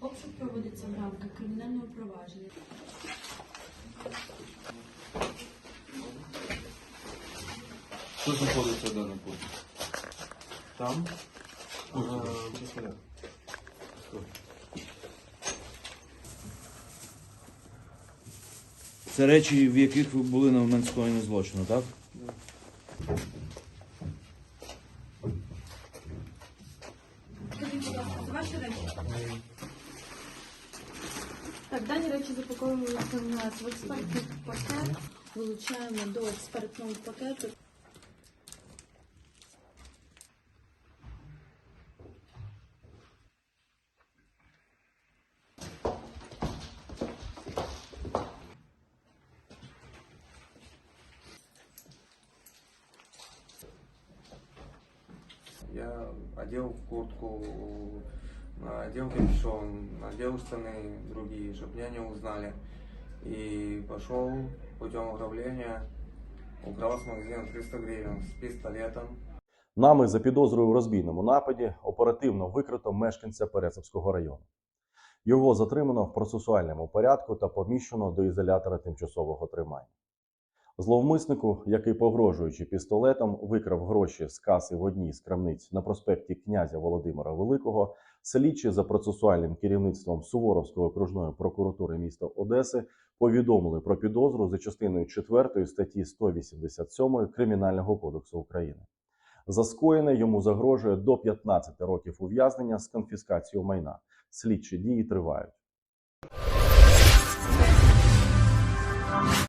Обшук проводиться в рамках кримінального провадження. Що знаходиться в даному пункті? Там? Е, Це речі, в яких ви були на момент скоєння злочину, так? Скажіть, будь ласка, це ваші речі? Так, дані речі запаковуються в нас в експертний пакет. Вилучаємо до експертного пакету. Я одел куртку, одел капюшон, надел штаны другие, чтобы меня не узнали. И пошел путем ограбления, украл с магазина 300 гривен с пистолетом. Нами за підозрою в розбійному нападі оперативно викрито мешканця Пересовського району. Його затримано в процесуальному порядку та поміщено до ізолятора тимчасового тримання. Зловмиснику, який, погрожуючи пістолетом, викрав гроші з каси в одній з крамниць на проспекті князя Володимира Великого, слідчі за процесуальним керівництвом Суворовської окружної прокуратури міста Одеси повідомили про підозру за частиною 4 статті 187 Кримінального кодексу України. За скоєне йому загрожує до 15 років ув'язнення з конфіскацією майна. Слідчі дії тривають.